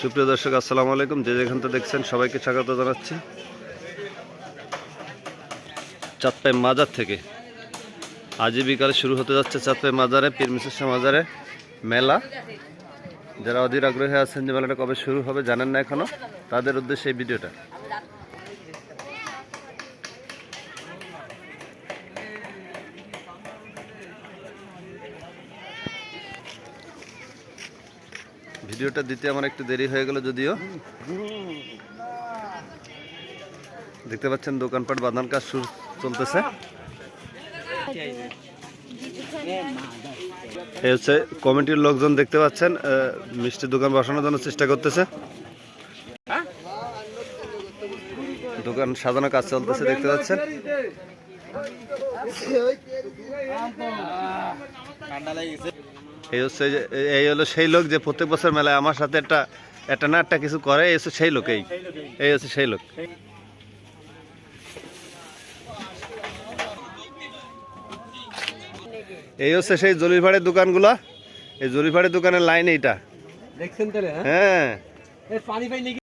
সুপ্রিয় দর্শক, আসসালামু আলাইকুম। যে যেখান থেকে দেখছেন সবাইকে স্বাগত জানাচ্ছি। চাঁদপাই মাজার থেকে আজই বিকালে শুরু হতে যাচ্ছে চাঁদপাই মাজারে, পীর মিসেসা মাজারে মেলা। যারা অধীর আগ্রহী আছেন যে মেলাটা কবে শুরু হবে জানেন না এখনও তাদের উদ্দেশ্যে এই ভিডিওটা। ভিডিওটা দিতে আমার একটু দেরি হয়ে গেল যদিও। দেখতে পাচ্ছেন দোকানপাট বাঁধান কাজ শুরু চলতেছে। এই হচ্ছে কমিটির লোকজন দেখতে পাচ্ছেন আহ, মিষ্টির দোকান বসানোর জন্য চেষ্টা করতেছে। দোকান সাজানো কাজ চলতেছে দেখতে পাচ্ছেন। এই হচ্ছে এই হলো সেই লোক যে প্রত্যেক বছর মেলায় আমার সাথে একটা একটা না একটা কিছু করে এই হচ্ছে সেই লোক এই এই হচ্ছে সেই লোক। এই হচ্ছে সেই জলিভাড়ের দোকানগুলা এই জলিভাড়ের দোকানের লাইন এইটা। দেখছেন তাহলে হ্যাঁ? হ্যাঁ। পানি পাই নাকি?